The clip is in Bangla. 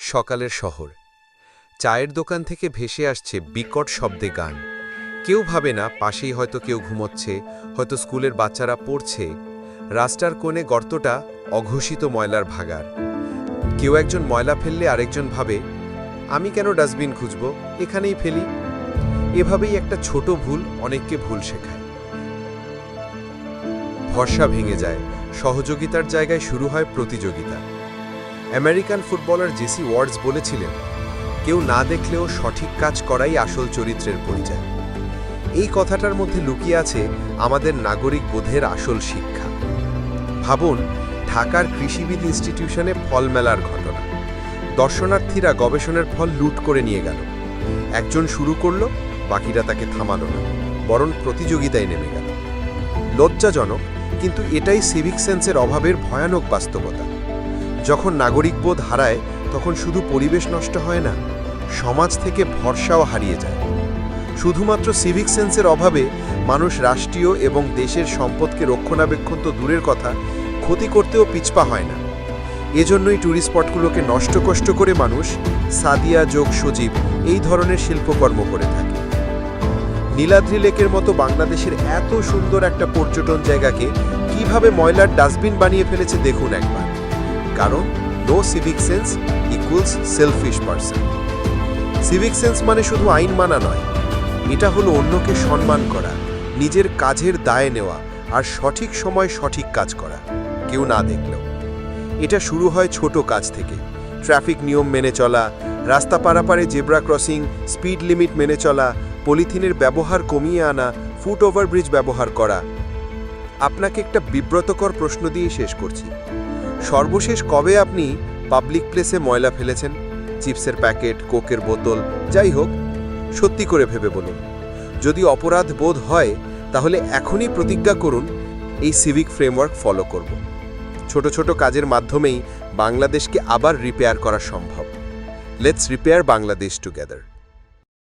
সকালের শহর। চায়ের দোকান থেকে ভেসে আসছে বিকট শব্দে গান। কেউ ভাবে না, পাশেই হয়তো কেউ ঘুমোচ্ছে, হয়তো স্কুলের বাচ্চারা পড়ছে। রাস্তার কোণে গর্তটা অঘোষিত ময়লার ভাগার। কেউ একজন ময়লা ফেললে আরেকজন ভাবে, আমি কেন ডাস্টবিন খুঁজব? এখানেই ফেলি। এভাবেই একটা ছোট ভুল অনেককে ভুল শেখায়। ভরসা ভেঙে যায়। সহযোগিতার জায়গায় শুরু হয় প্রতিযোগিতা। আমেরিকান ফুটবলার জেসি ওয়ার্ডস বলেছিলেন, কেউ না দেখলেও সঠিক কাজ করাই আসল চরিত্রের পরিচয়। এই কথাটার মধ্যে লুকিয়ে আছে আমাদের নাগরিক বোধের আসল শিক্ষা। ভাবুন, ঢাকার কৃষিবিদ ইনস্টিটিউশনে ফল মেলার ঘটনা। দর্শনার্থীরা গবেষণার ফল লুট করে নিয়ে গেল। একজন শুরু করল, বাকিরা তাকে থামালো না, বরং প্রতিযোগিতায় নেমে গেল। লজ্জাজনক, কিন্তু এটাই সিভিক সেন্সের অভাবের ভয়ানক বাস্তবতা। যখন নাগরিকবোধ হারায়, তখন শুধু পরিবেশ নষ্ট হয় না, সমাজ থেকে ভরসাও হারিয়ে যায়। শুধুমাত্র সিভিক সেন্সের অভাবে মানুষ রাষ্ট্রীয় এবং দেশের সম্পদকে রক্ষণাবেক্ষণ তো দূরের কথা, ক্ষতি করতেও পিছপা হয় না। এজন্যই ট্যুরিস্ট স্পটগুলোকে নষ্ট কষ্ট করে মানুষ সাদিয়া, যোগ, সজীব এই ধরনের শিল্পকর্ম করে থাকে। নীলাদ্রি লেকের মতো বাংলাদেশের এত সুন্দর একটা পর্যটন জায়গাকে কীভাবে ময়লার ডাস্টবিন বানিয়ে ফেলেছে দেখুন একবার। কারণ no civic sense equals selfish person civic sense মানে শুধু আইন মানা নয়, এটা হলো অন্যকে সম্মান করা, নিজের কাজের দায় নেওয়া আর সঠিক সময় সঠিক কাজ করা, কেউ না দেখলেও। এটা শুরু হয় ছোট কাজ থেকে ট্রাফিক নিয়ম মেনে চলা, রাস্তা পারাপারে জেব্রা ক্রসিং স্পিড লিমিট মেনে চলা পলিথিনের ব্যবহার কমিয়ে আনা ফুট ওভারব্রিজ ব্যবহার করা আপনাকে একটা বিব্রতকর প্রশ্ন দিয়ে শেষ করছি। সর্বশেষ কবে আপনি পাবলিক প্লেসে ময়লা ফেলেছেন? চিপসের প্যাকেট, কোকের বোতল, যাই হোক, সত্যি করে ভেবে বলুন। যদি অপরাধ বোধ হয়, তাহলে এখনই প্রতিজ্ঞা করুন, এই সিভিক ফ্রেমওয়ার্ক ফলো করব। ছোট ছোট কাজের মাধ্যমেই বাংলাদেশকে আবার রিপেয়ার করা সম্ভব। Let's repair Bangladesh together